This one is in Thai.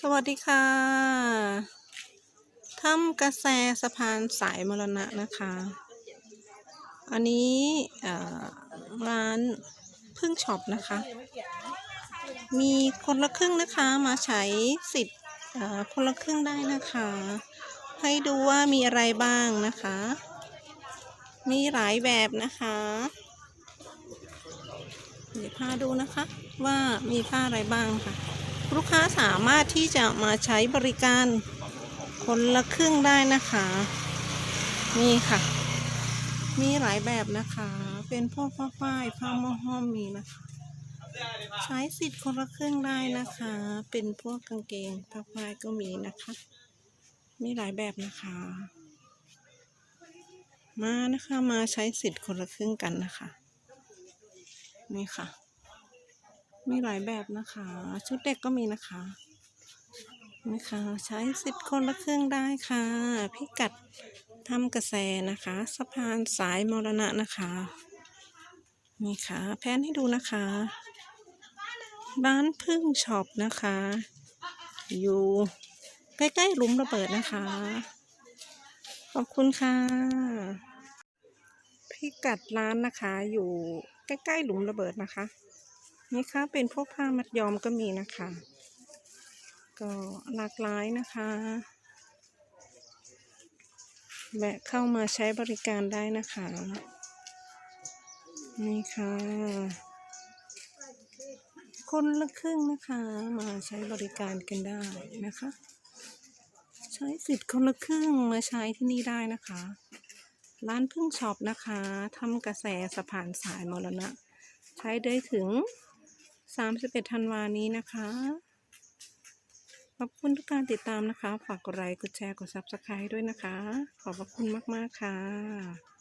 สวัสดีค่ะถ้ำกระแสสะพานสายมรณะนะคะ อันนี้ร้านพึ่งช็อปนะคะ มีคนละครึ่งนะคะมาใช้สิทธิ์คนละครึ่งได้นะคะ ให้ดูว่ามีอะไรบ้างนะคะ มีหลายแบบนะคะ เดี๋ยวพาดูนะคะว่ามีค่าอะไรบ้างค่ะ ลูกค้าสามารถที่จะมาใช้บริการคนละครึ่งได้นะคะ นี่ค่ะ มีหลายแบบนะคะ เป็นพวกผ้าฝ้ายผ้าหม้อห้อมมีนะคะ ใช้สิทธิ์คนละครึ่งได้นะคะ เป็นพวกกางเกงผ้าฝ้ายก็มีนะคะ มีหลายแบบนะคะ มานะคะมาใช้สิทธิ์คนละครึ่งกันนะคะ นี่ค่ะ มีหลายแบบนะคะ ชุดเด็กก็มีนะคะนะคะ ใช้สิทธิ์คนละครึ่งได้ค่ะ พิกัดทำกระแสนะคะ สะพานสายมรณะนะคะนี่ค่ะ แพนให้ดูนะคะ บ้านพึ่งช็อปนะคะ อยู่ใกล้ๆหลุมระเบิดนะคะ ขอบคุณค่ะ พิกัดร้านนะคะ อยู่ใกล้ๆหลุมระเบิดนะคะ นี่ค่ะเป็นพวกผ้ามัดยอมก็มีนะคะ ก็หลากหลายนะคะแวะเข้ามาใช้บริการได้นะคะ นี่ค่ะ คนละครึ่งนะคะ มาใช้บริการกันได้นะคะ ใช้สิทธิ์คนละครึ่งมาใช้ที่นี่ได้นะคะ ร้านพึ่งช็อปนะคะทำกระแสสะพานสายมรณะ ใช้ได้ถึง 31ธันวานี้นะคะ ขอบคุณทุกการติดตามนะคะ ฝากกดไลค์ กดแชร์ กด Subscribe ด้วยนะคะ ขอบพระคุณมาก ๆ ค่ะ